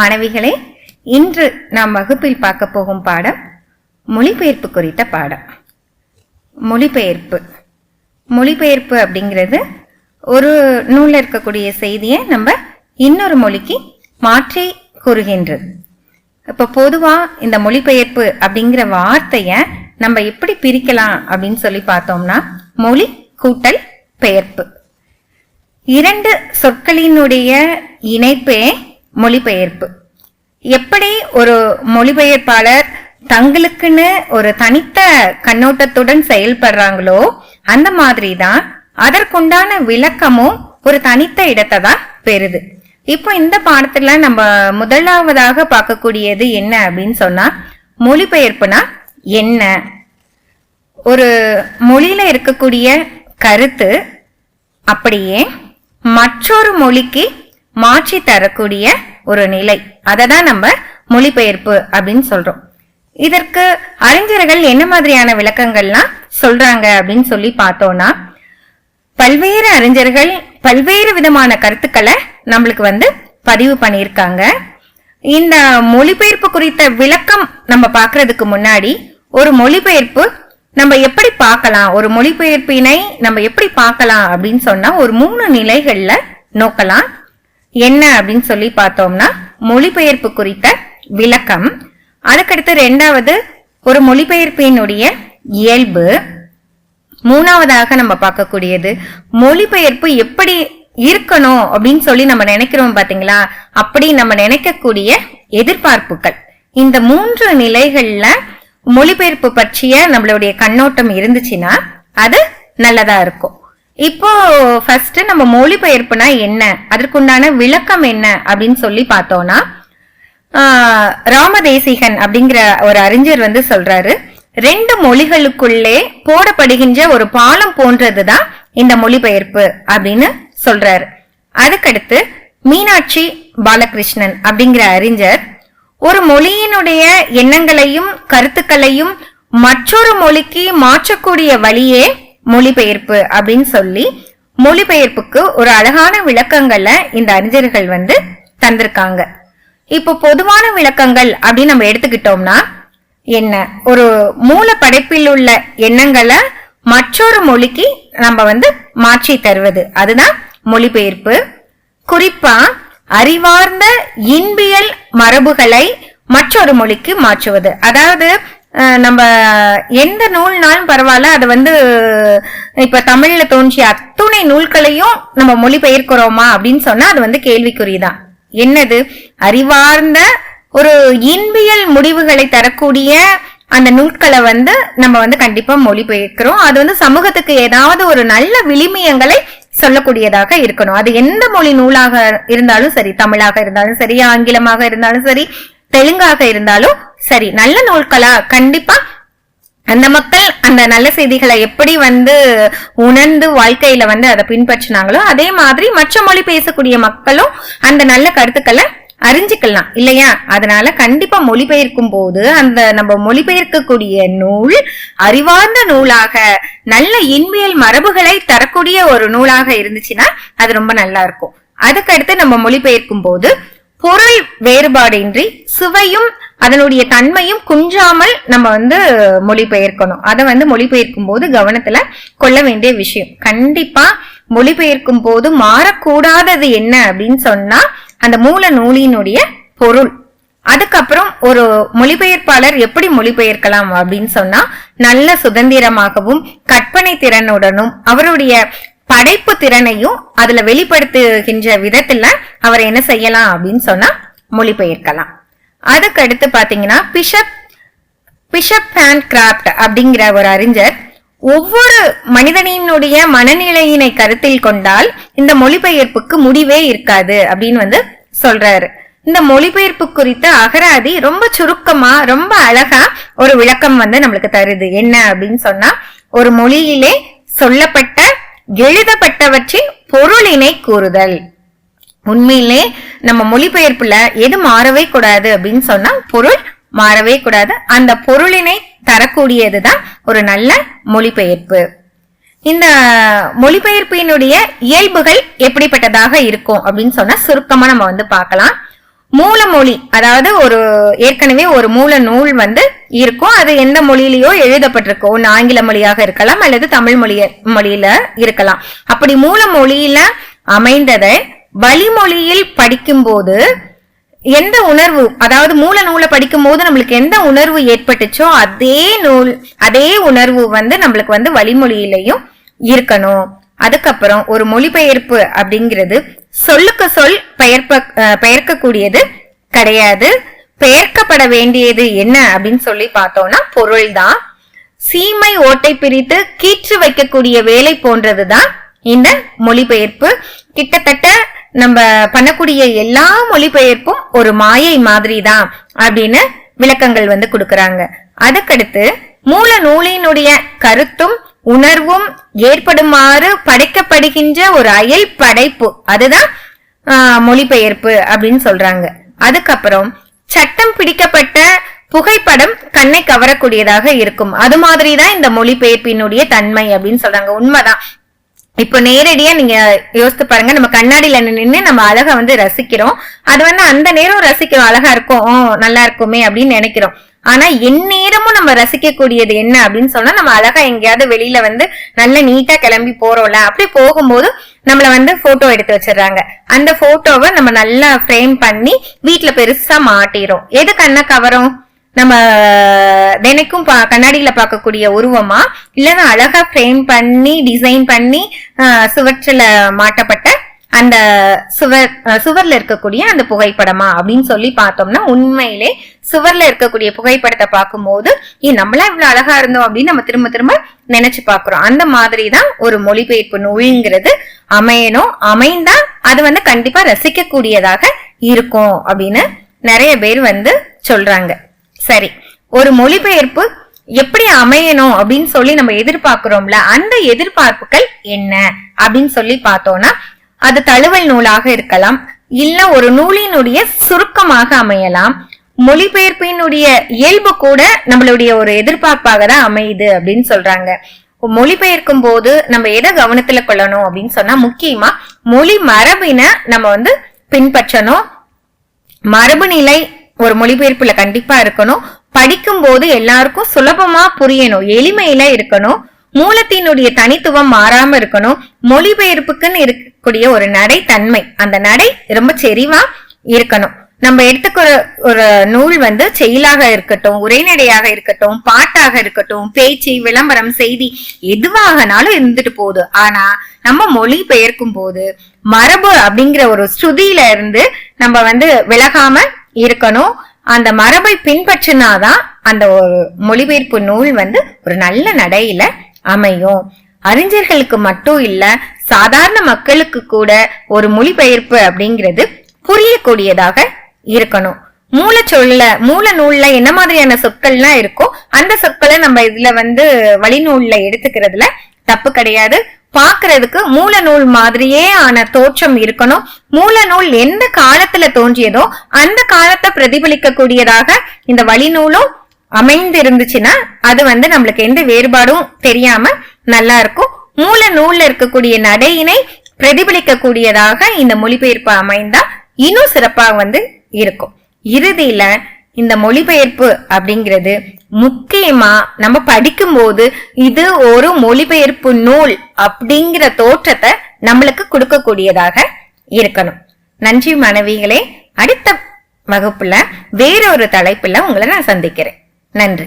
மாணவிகளே இன்று நாம் வகுப்பில் பார்க்க போகும் பாடம் மொழிபெயர்ப்பு குறித்த பாடம். மொழிபெயர்ப்பு. மொழிபெயர்ப்பு அப்படிங்கிறது ஒரு நூலில் இருக்கக்கூடிய செய்தியை நம்ம இன்னொரு மொழிக்கு மாற்றி கூறுகின்றது இப்போ பொதுவாக இந்த மொழிபெயர்ப்பு அப்படிங்கிற வார்த்தையை நம்ம எப்படி பிரிக்கலாம் அப்படின்னு சொல்லி பார்த்தோம்னா மொழி கூட்டல் பெயர்ப்பு. இரண்டு சொற்களினுடைய இணைப்பே மொழிபெயர்ப்பு. எப்படி ஒரு மொழிபெயர்ப்பாளர் தங்களுக்குன்னு ஒரு தனித்த கண்ணோட்டத்துடன் செயல்படுறாங்களோ அந்த மாதிரி தான் அதற்குண்டான விளக்கமும் ஒரு தனித்த இடத்தை தான் பெறுது. இப்போ இந்த பாடத்துல நம்ம முதலாவதாக பார்க்கக்கூடியது என்ன அப்படின்னு சொன்னா மொழிபெயர்ப்புனா என்ன? ஒரு மொழியில இருக்கக்கூடிய கருத்து அப்படியே மற்றொரு மொழிக்கு மாற்றி தரக்கூடிய ஒரு நிலை. அதை தான் நம்ம மொழிபெயர்ப்பு அப்படின்னு சொல்றோம். இதற்கு அறிஞர்கள் என்ன மாதிரியான விளக்கங்கள்லாம் சொல்றாங்க அப்படின்னு சொல்லி பார்த்தோம்னா பல்வேறு அறிஞர்கள் பல்வேறு விதமான கருத்துக்களை நம்மளுக்கு வந்து பதிவு பண்ணியிருக்காங்க. இந்த மொழிபெயர்ப்பு குறித்த விளக்கம் நம்ம பார்க்கறதுக்கு முன்னாடி ஒரு மொழிபெயர்ப்பு நம்ம எப்படி பார்க்கலாம்? ஒரு மொழிபெயர்ப்பினை நம்ம எப்படி பார்க்கலாம் அப்படின்னு சொன்னா ஒரு மூணு நிலைகள்ல நோக்கலாம். என்ன அப்படின்னு சொல்லி பார்த்தோம்னா மொழிபெயர்ப்பு குறித்த விளக்கம். அதுக்கடுத்து ரெண்டாவது ஒரு மொழிபெயர்ப்பினுடைய இயல்பு. மூணாவதாக நம்ம பார்க்கக்கூடியது மொழிபெயர்ப்பு எப்படி இருக்கணும் அப்படின்னு சொல்லி நம்ம நினைக்கிறோம் பாத்தீங்களா? அப்படி நம்ம நினைக்கக்கூடிய எதிர்பார்ப்புகள். இந்த மூன்று நிலைகள்ல மொழிபெயர்ப்பு பற்றிய நம்மளுடைய கண்ணோட்டம் இருந்துச்சுன்னா அது நல்லதா இருக்கும். இப்போ ஃபர்ஸ்ட் நம்ம மொழிபெயர்ப்புனா என்ன? அதற்குண்டான விளக்கம் என்ன? அப்படின்னு சொல்லி பார்த்தோம்னா ராமதேசிகன் அப்படிங்கிற ஒரு அறிஞர் வந்து சொல்றாரு. ரெண்டு மொழிகளுக்குள்ளே போடப்படுகின்ற ஒரு பாலம் போன்றதுதான் இந்த மொழிபெயர்ப்பு அப்படின்னு சொல்றாரு. அதுக்கடுத்து மீனாட்சி பாலகிருஷ்ணன் அப்படிங்கிற அறிஞர் ஒரு மொழியினுடைய எண்ணங்களையும் கருத்துக்களையும் மற்றொரு மொழிக்கு மாற்றக்கூடிய வழியே மொழிபெயர்ப்பு அப்படின்னு சொல்லி மொழிபெயர்ப்புக்கு ஒரு அழகான விளக்கங்களை இந்த அறிஞர்கள் வந்து தந்திருக்காங்க. இப்போ பொதுவான விளக்கங்கள் அப்படின்னு நம்ம எடுத்துக்கிட்டோம்னா என்ன? ஒரு மூல படைப்பில் உள்ள எண்ணங்களை மற்றொரு மொழிக்கு நம்ம வந்து மாற்றி தருவது. அதுதான் மொழிபெயர்ப்பு. குறிப்பா அறிவார்ந்த இன்பியல் மரபுகளை மற்றொரு மொழிக்கு மாற்றுவது. அதாவது நம்ம எந்த நூல்னாலும் பரவாயில்ல. அது வந்து இப்ப தமிழ்ல தோன்றிய அத்துணை நூல்களையும் நம்ம மொழிபெயர்க்கிறோமா அப்படின்னு சொன்னா அது வந்து கேள்விக்குறிதான். என்னது? அறிவார்ந்த ஒரு இன்பியல் முடிவுகளை தரக்கூடிய அந்த நூல்களை வந்து நம்ம வந்து கண்டிப்பா மொழிபெயர்க்கிறோம். அது வந்து சமூகத்துக்கு ஏதாவது ஒரு நல்ல விளிமியங்களை சொல்லக்கூடியதாக இருக்கணும். அது எந்த மொழி நூலாக இருந்தாலும் சரி தமிழாக இருந்தாலும் சரி ஆங்கிலமாக இருந்தாலும் சரி தெலுங்காக இருந்தாலும் சரி நல்ல நூல்களா கண்டிப்பா. அந்த மக்கள் அந்த நல்ல செய்திகளை எப்படி வந்து உணர்ந்து வாழ்க்கையில வந்து அதை பின்பற்றினாங்களோ அதே மாதிரி மற்ற மொழி பேசக்கூடிய மக்களும் அந்த நல்ல கருத்துக்களை அறிஞ்சுக்கலாம் இல்லையா? அதனால கண்டிப்பா மொழிபெயர்க்கும் போது அந்த நம்ம மொழிபெயர்க்கக்கூடிய நூல் அறிவார்ந்த நூலாக நல்ல இன்பியல் மரபுகளை தரக்கூடிய ஒரு நூலாக இருந்துச்சுன்னா அது ரொம்ப நல்லா இருக்கும். அதுக்கடுத்து நம்ம மொழிபெயர்க்கும் போது பொருள் வேறுபாடின்றி சுவையும் அதனுடைய தன்மையும் குன்றாமல் நம்ம வந்து மொழிபெயர்க்கணும். அதை வந்து மொழிபெயர்க்கும் போது கவனத்துல கொள்ள வேண்டிய விஷயம். கண்டிப்பா மொழிபெயர்க்கும் போது மாறக்கூடாதது என்ன அப்படின்னு சொன்னா அந்த மூல நூலினுடைய பொருள். அதுக்கப்புறம் ஒரு மொழிபெயர்ப்பாளர் எப்படி மொழிபெயர்க்கலாம் அப்படின்னு சொன்னா நல்ல சுதந்திரமாகவும் கற்பனை திறனுடனும் அவருடைய படைப்பு திறனையும் அதுல வெளிப்படுத்துகின்ற விதத்துல அவர் என்ன செய்யலாம் அப்படின்னு சொன்னா மொழிபெயர்க்கலாம். அதுக்கடுத்து பார்த்தீங்கன்னா பிஷப் பிஷப் ஹேண்ட் கிராப்ட் அப்படிங்கிற ஒரு அறிஞர் ஒவ்வொரு மனிதனினுடைய மனநிலையினை கருத்தில் கொண்டால் இந்த மொழிபெயர்ப்புக்கு முடிவே இருக்காது அப்படின்னு வந்து சொல்றாரு. இந்த மொழிபெயர்ப்பு குறித்த அகராதி ரொம்ப சுருக்கமா ரொம்ப அழகா ஒரு விளக்கம் வந்து நம்மளுக்கு தருது. என்ன அப்படின்னு சொன்னா ஒரு மொழியிலே சொல்லப்பட்ட எழுதப்பட்டவற்றின் பொருளினை கூறுதல். உண்மையிலே நம்ம மொழிபெயர்ப்புல எது மாறவே கூடாது அப்படின்னு சொன்னா பொருள் மாறவே கூடாது. அந்த பொருளினை தரக்கூடியதுதான் ஒரு நல்ல மொழிபெயர்ப்பு. இந்த மொழிபெயர்ப்பினுடைய இயல்புகள் எப்படிப்பட்டதாக இருக்கும் அப்படின்னு சொன்னா சுருக்கமா நம்ம வந்து பார்க்கலாம். மூல மொழி அதாவது ஒரு ஏற்கனவே ஒரு மூல நூல் வந்து இருக்கும். அது எந்த மொழியிலயோ எழுதப்பட்டிருக்கும் ஒன்று ஆங்கில மொழியாக இருக்கலாம் அல்லது தமிழ் மொழிய மொழியில இருக்கலாம். அப்படி மூல மொழியில அமைந்ததை வழிமொழியில் படிக்கும்போது எந்த உணர்வு அதாவது மூல நூலை படிக்கும் போது நம்மளுக்கு எந்த உணர்வு ஏற்பட்டுச்சோ அதே நூல் அதே உணர்வு வந்து நம்மளுக்கு வந்து வழிமொழியிலையும் இருக்கணும். அதுக்கப்புறம் ஒரு மொழிபெயர்ப்பு அப்படிங்கிறது சொல்லுக்கு சொல் பெயர்ப்ப பெயர்க்கக்கூடியது கிடையாது. பெயர்க்கப்பட வேண்டியது என்ன அப்படின்னு சொல்லி பார்த்தோம்னா பொருள் தான் சீமை ஓட்டை பிரித்து கீற்று வைக்கக்கூடிய வேலை போன்றதுதான் இந்த மொழிபெயர்ப்பு. கிட்டத்தட்ட நம்ம பண்ணக்கூடிய எல்லா மொழிபெயர்ப்பும் ஒரு மாயை மாதிரி தான் அப்படின்னு விளக்கங்கள் வந்து கொடுக்கறாங்க. அதுக்கடுத்து மூல நூலினுடைய கருத்தும் உணர்வும் ஏற்படுமாறு படைக்கப்படுகின்ற ஒரு அயல் படைப்பு. அதுதான் மொழிபெயர்ப்பு அப்படின்னு சொல்றாங்க. அதுக்கப்புறம் சட்டம் பிடிக்கப்பட்ட புகைப்படம் கண்ணை கவரக்கூடியதாக இருக்கும். அது மாதிரிதான் இந்த மொழிபெயர்ப்பினுடைய தன்மை அப்படின்னு சொல்றாங்க. உண்மைதான். இப்போ நேரடியா நீங்க யோசித்து பாருங்க நம்ம கண்ணாடியில நின்று நம்ம அழகா வந்து ரசிக்கிறோம். அது வந்து அந்த நேரம் ரசிக்கிறோம் அழகா இருக்கும் நல்லா இருக்குமே அப்படின்னு நினைக்கிறோம். ஆனா எந்நேரமும் நம்ம ரசிக்கக்கூடியது என்ன அப்படின்னு சொன்னா நம்ம அழகா எங்கேயாவது வெளியில வந்து நல்ல நீட்டா கிளம்பி போறோம்ல அப்படி போகும்போது நம்மள வந்து போட்டோ எடுத்து வச்சிடுறாங்க. அந்த போட்டோவை நம்ம நல்லா ஃப்ரேம் பண்ணி வீட்டுல பெருசா மாட்டிரும். எது கண்ணை கவரும்? நம்ம தினைக்கும் பா கண்ணாடியில பார்க்கக்கூடிய உருவமா இல்லைன்னா அழகா ஃப்ரேம் பண்ணி டிசைன் பண்ணி சுவற்றில மாட்டப்பட்ட அந்த சுவர் சுவர்ல இருக்கக்கூடிய அந்த புகைப்படமா அப்படின்னு சொல்லி பார்த்தோம்னா உண்மையிலே சுவர்ல இருக்கக்கூடிய புகைப்படத்தை பார்க்கும்போது நம்மளா இவ்வளவு அழகா இருந்தோம் அப்படின்னு நம்ம திரும்ப திரும்ப நினைச்சு பாக்குறோம் அந்த மாதிரி தான் ஒரு மொழிபெயர்ப்பு நூல்ங்கிறது அமையணும். அமைந்தா அது வந்து கண்டிப்பா ரசிக்கக்கூடியதாக இருக்கும் அப்படின்னு நிறைய பேர் வந்து சொல்றாங்க. சரி ஒரு மொழிபெயர்ப்பு எப்படி அமையணும் அப்படின்னு சொல்லி நம்ம எதிர்பார்க்கிறோம்ல அந்த எதிர்பார்ப்புகள் என்ன அப்படின்னு சொல்லி பார்த்தோம்னா அது தழுவல் நூலாக இருக்கலாம் இல்ல ஒரு நூலினுடைய சுருக்கமாக அமையலாம். மொழிபெயர்ப்பினுடைய இயல்பு கூட நம்மளுடைய ஒரு எதிர்பார்ப்பாக தான் அமையுது அப்படின்னு சொல்றாங்க. மொழிபெயர்க்கும் போது நம்ம எதை கவனத்துல கொள்ளணும் அப்படின்னு சொன்னா முக்கியமா மொழி மரபின நம்ம வந்து பின்பற்றணும். மரபு நிலை ஒரு மொழிபெயர்ப்புல கண்டிப்பா இருக்கணும். படிக்கும் போது எல்லாருக்கும் சுலபமா புரியணும். எளிமையில இருக்கணும். மூலத்தினுடைய தனித்துவம் மாறாம இருக்கணும். மொழிபெயர்ப்புக்குன்னு இருக்கக்கூடிய ஒரு நடை தன்மை அந்த நடை ரொம்ப செறிவா இருக்கணும். நம்ம எடுத்துக்கிற ஒரு நூல் வந்து செயலாக இருக்கட்டும் உரைநடையாக இருக்கட்டும் பாட்டாக இருக்கட்டும் பேச்சு விளம்பரம் செய்தி எதுவாகனாலும் இருந்துட்டு போகுது. ஆனா நம்ம மொழி பெயர்க்கும் போது மரபு அப்படிங்கிற ஒரு ஸ்ருதியில இருந்து நம்ம வந்து விலகாம இருக்கணும். அந்த மரபை பின்பற்றினாதான் அந்த ஒரு மொழிபெயர்ப்பு நூல் வந்து ஒரு நல்ல நடையில அமையும். அறிஞர்களுக்கு மட்டும் இல்ல சாதாரண மக்களுக்கு கூட ஒரு மொழிபெயர்ப்பு அப்படிங்கிறது புரியக்கூடியதாக இருக்கணும். மூல சொல்ல மூல நூல்ல என்ன மாதிரியான சொற்கள்லாம் இருக்கோ அந்த சொற்களை நம்ம இதுல வந்து வழிநூல்ல எடுத்துக்கிறதுல தப்பு கிடையாது. பாக்குறதுக்கு மூல நூல் மாதிரியே ஆன தோற்றம் இருக்கணும். மூல நூல் எந்த காலத்துல தோன்றியதோ அந்த காலத்தை பிரதிபலிக்க கூடியதாக இந்த வழிநூலும் அமைந்து இருந்துச்சுன்னா அது வந்து நம்மளுக்கு எந்த வேறுபாடும் தெரியாம நல்லா இருக்கும். மூல நூல்ல இருக்கக்கூடிய நடையினை பிரதிபலிக்க கூடியதாக இந்த மொழிபெயர்ப்பு அமைந்தா இன்னும் சிறப்பாக வந்து இருக்கும். இறுதியில இந்த மொழிபெயர்ப்பு அப்படிங்கிறது முக்கியமா நம்ம படிக்கும்போது இது ஒரு மொழிபெயர்ப்பு நூல் அப்படிங்கிற தோற்றத்தை நம்மளுக்கு கொடுக்கக்கூடியதாக இருக்கணும். நன்றி மனைவிகளே. அடுத்த வகுப்புல வேறொரு தலைப்புல உங்களை நான் சந்திக்கிறேன். நன்றி.